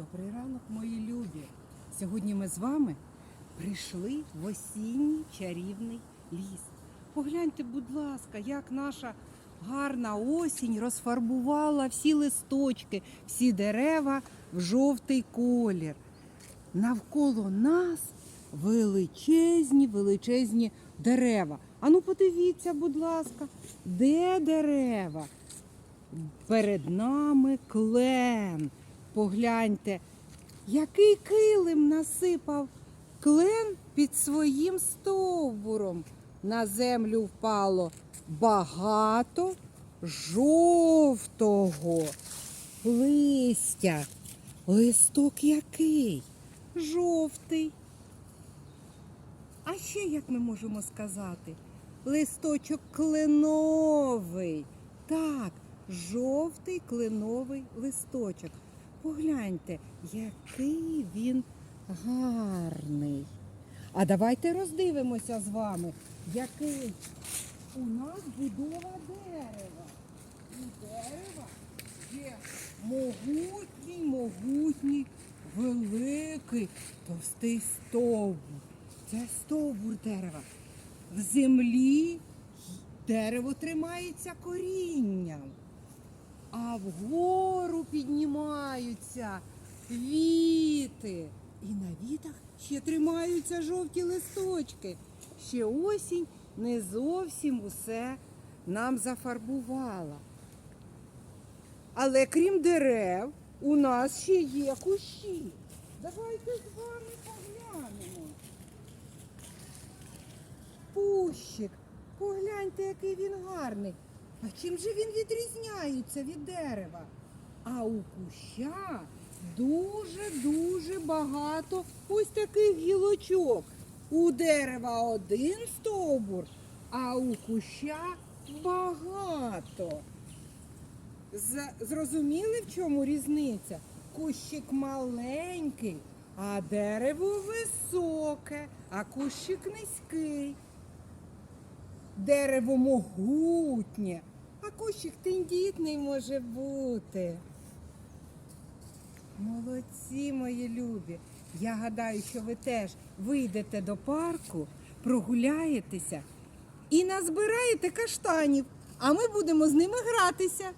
Добрий ранок, мої любі. Сьогодні ми з вами прийшли в осінній чарівний ліс. Погляньте, будь ласка, як наша гарна осінь розфарбувала всі листочки, всі дерева в жовтий колір. Навколо нас величезні, величезні дерева. Ану, подивіться, будь ласка, де дерева? Перед нами клен. Погляньте, який килим насипав клен під своїм стовбуром. На землю впало багато жовтого листя. Листок який? Жовтий. А ще як ми можемо сказати? Листочок кленовий. Так, жовтий кленовий листочок. Погляньте, який він гарний. А давайте роздивимося з вами, який у нас будова дерева. У дерева є могутній, могутній, великий, товстий стовбур. Це стовбур дерева. В землі дерево тримається корінням, а вгору піднімаються віти. І на вітах ще тримаються жовті листочки. Ще осінь не зовсім усе нам зафарбувала. Але крім дерев, у нас ще є кущі. Давайте з вами поглянемо. Пущик, погляньте, який він гарний. А чим же він відрізняється від дерева? А у куща дуже-дуже багато ось таких гілочок. У дерева один стовбур, а у куща багато. Зрозуміли, в чому різниця? Кущик маленький, а дерево високе, а кущик низький. Дерево могутнє, кущик тендітний може бути. Молодці, мої любі. Я гадаю, що ви теж вийдете до парку, прогуляєтеся і назбираєте каштанів, а ми будемо з ними гратися.